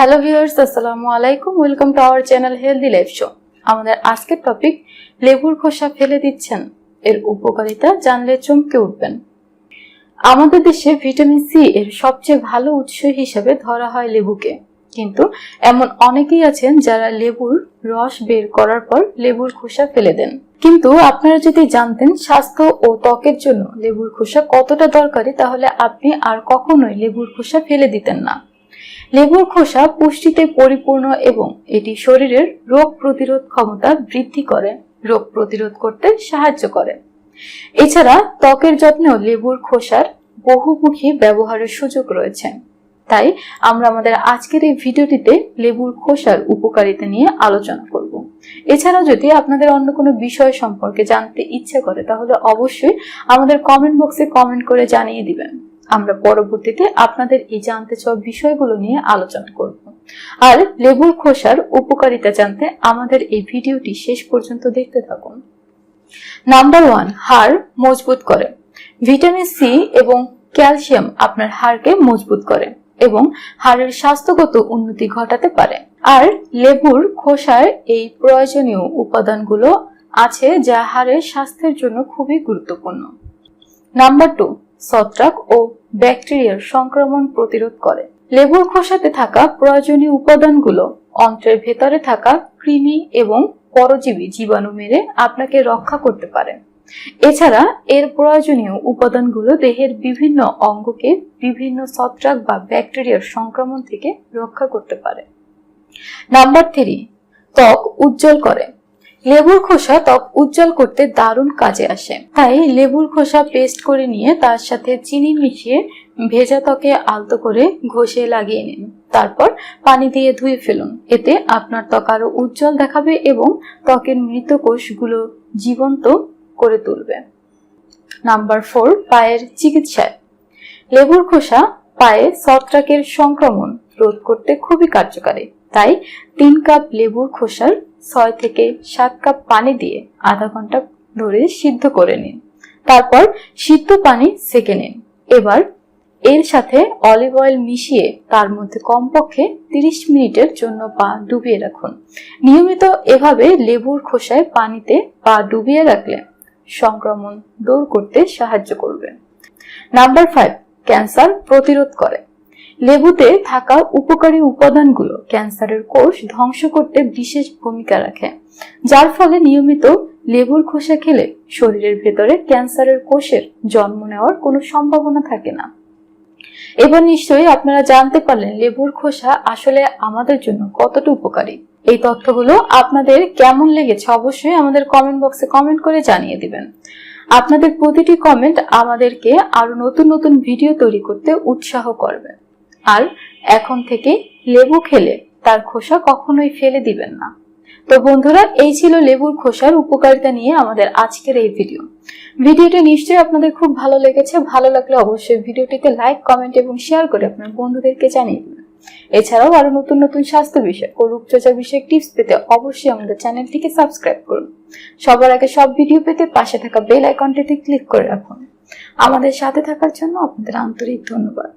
Hello viewers আসসালামু আলাইকুম। Welcome to our channel healthy life show আমাদের আজকের টপিক লেবুর খোসা ফেলে দিচ্ছেন। এর উপকারিতা জানলে চমকে উঠবেন। আমাদের দেশে ভিটামিন সি এর সবচেয়ে ভালো উৎস হিসেবে ধরা হয় লেবুকে। কিন্তু এমন অনেকেই আছেন যারা লেবুর রস বের করার পর লেবুর খোসা ফেলে দেন। কিন্তু আপনারা যদি জানতেন স্বাস্থ্য ও ত্বকের জন্য লেবুর খোসা কতটা দরকারি, তাহলে আপনি আর কখনোই লেবুর খোসা ফেলে দিতেন না। লেবুর খোসা পুষ্টিতে পরিপূর্ণ এবং এটি শরীরের রোগ প্রতিরোধ ক্ষমতা বৃদ্ধি করে, রোগ প্রতিরোধ করতে সাহায্য করে। এছাড়া ত্বকের যত্নেও লেবুর খোসার বহুমুখী ব্যবহারের সুযোগ রয়েছে। তাই আমরা আমাদের আজকের এই ভিডিওটিতে লেবুর খোসার উপকারিতা নিয়ে আলোচনা করব। এছাড়াও যদি আপনাদের অন্য কোনো বিষয় সম্পর্কে জানতে ইচ্ছে করে, তাহলে অবশ্যই আমাদের কমেন্ট বক্সে কমেন্ট করে জানিয়ে দিবেন। আমরা পরবর্তীতে আপনাদের এই জানতে চাওয়া বিষয়গুলো নিয়ে আলোচনা করব। আর লেবুর খোসার উপকারিতা জানতে আমাদের এই ভিডিওটি শেষ পর্যন্ত দেখতে থাকুন। নাম্বার ওয়ান, হাড় মজবুত করে। ভিটামিন সি এবং ক্যালসিয়াম আপনার হাড়কে মজবুত করে এবং হাড়ের স্বাস্থ্যগত উন্নতি ঘটাতে পারে। আর লেবুর খোসার এই প্রয়োজনীয় উপাদানগুলো আছে যা হাড়ের স্বাস্থ্যের জন্য খুবই গুরুত্বপূর্ণ। নাম্বার টু, ছত্রাক ও ব্যাকটেরিয়ার সংক্রমণ প্রতিরোধ করে। লেবুর খোসাতে থাকা প্রয়োজনীয় উপাদানগুলো অন্ত্রের ভেতরে থাকা কৃমি এবং পরজীবী জীবাণু মেরে আপনাকে রক্ষা করতে পারে। এছাড়া এর প্রয়োজনীয় উপাদানগুলো দেহের বিভিন্ন অঙ্গকে বিভিন্ন ছত্রাক বা ব্যাকটেরিয়ার সংক্রমণ থেকে রক্ষা করতে পারে। নাম্বার থ্রি, ত্বক উজ্জ্বল করে। লেবুর খোসা ত্বক উজ্জ্বল করতে দারুণ কাজে আসে। তাই লেবুর খোসা পেস্ট করে নিয়ে তার সাথে চিনি মিশিয়ে ভেজা ত্বকে আলতো করে ঘষে লাগিয়ে নিন। তারপর পানি দিয়ে ধুয়ে ফেলুন। এতে আপনার ত্বক আরও উজ্জ্বল দেখাবে এবং ত্বকের মৃত কোষগুলো জীবন্ত করে তুলবে। নাম্বার ফোর, পায়ের চিকিৎসায়। লেবুর খোসা পায়ে ছত্রাকের সংক্রমণ রোধ করতে খুবই কার্যকারী। তাই তিন কাপ লেবুর খোসার ছয় থেকে সাত কাপ পানি দিয়ে আধা ঘণ্টা ধরে সিদ্ধ করে নিন। তারপর সিদ্ধ পানি সেকে নিন। এবার এর সাথে অলিভ অয়েল মিশিয়ে তার মধ্যে কমপক্ষে তিরিশ মিনিটের জন্য পা ডুবিয়ে রাখুন। নিয়মিত এভাবে লেবুর খোসায় পানিতে পা ডুবিয়ে রাখলে সংক্রমণ দূর করতে সাহায্য করবে। নাম্বার ফাইভ ক্যান্সার প্রতিরোধ করে। লেবুতে থাকা উপকারী উপাদানগুলো ক্যান্সারের কোষ ধ্বংস করতে বিশেষ ভূমিকা রাখে, যার ফলে নিয়মিত লেবুর খোসা খেলে শরীরের ভেতরে ক্যান্সারের কোষের জন্ম নেওয়ার কোনো সম্ভাবনা থাকে না। এবার নিশ্চয়ই আপনারা জানতে পারলেন লেবুর খোসা আসলে আমাদের জন্য কতটা উপকারী। এই তথ্যগুলো আপনাদের কেমন লেগেছে অবশ্যই আমাদের কমেন্ট বক্সে কমেন্ট করে জানিয়ে দিবেন। আপনাদের প্রতিটি কমেন্ট আমাদেরকে আরও নতুন নতুন ভিডিও তৈরি করতে উৎসাহ করবে। আর এখন থেকে লেবু খেলে তার খোসা কখনোই ফেলে দিবেন না। তো বন্ধুরা, এই ছিল লেবুর খোসার উপকারিতা নিয়ে আমাদের আজকের এই ভিডিও। ভিডিওটা নিশ্চয়ই আপনাদের খুব ভালো লেগেছে। ভালো লাগলে অবশ্যই ভিডিওটিতে লাইক কমেন্ট এবং শেয়ার করে আপনার বন্ধুদেরকে জানিয়ে দেবেন। এছাড়াও আরও নতুন নতুন স্বাস্থ্য বিষয় ও রূপচর্চা বিষয়ক টিপস পেতে অবশ্যই আমাদের চ্যানেলটিকে সাবস্ক্রাইব করুন। সবার আগে সব ভিডিও পেতে পাশে থাকা বেল আইকনটিতে ক্লিক করে রাখুন। আমাদের সাথে থাকার জন্য আপনাদের আন্তরিক ধন্যবাদ।